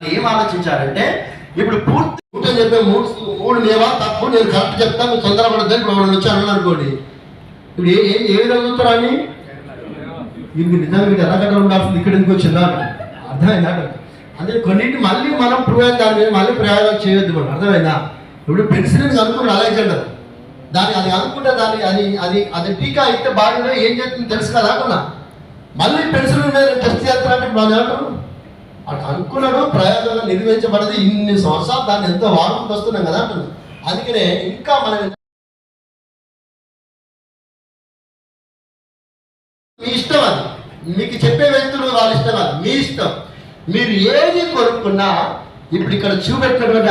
ఏం ఆలోచించారంటే ఇప్పుడు పూర్తి కూర్చొని చెప్పే మూడు మూడు లేవా? తప్పు. నేను కరెక్ట్ చెప్తా మీరు తొందరపడద్దు ఇప్పుడు ఎవరు వచ్చి అన్నాను అనుకోండి. ఇప్పుడు ఏ ఏ- ఏ విధంగా చూస్తారా అని ఇది నిజంగా ఎలా గట్రా ఉండాల్సింది? ఇక్కడ ఎందుకు వచ్చిందా? అర్థమైందా? అదే కొన్నింటి మళ్ళీ మనం ప్రూవ్ దాని మీద మళ్ళీ ప్రయోగాలు చేయొద్దు మనం. అర్థమైందా? ఇప్పుడు పెన్సిల్ని కనుక్కున్నాడు అలెగ్జాండర్ దాన్ని అది అనుకుంటే దాన్ని అది అది అది టీకా అయితే బాడీలో ఏం చేస్తుందో తెలుసు కదా అంటున్నా మళ్ళీ పెన్సిల్ మీద టెస్ట్ చేస్తారంటే మనం ఏమంటారు? అట్లా అనుకున్నాడు ప్రయోగంగా నిర్వహించబడదు. ఇన్ని సంవత్సరాలు దాన్ని ఎంతో వాడుకుంటూ వస్తున్నాం కదా అంటుంది. అందుకనే ఇంకా మనం మీ ఇష్టం అది. మీకు చెప్పే వ్యక్తులు వాళ్ళ ఇష్టం అది. మీ ఇష్టం. మీరు ఏది కొనుక్కున్నా ఇప్పుడు ఇక్కడ చూపెట్టినటువంటి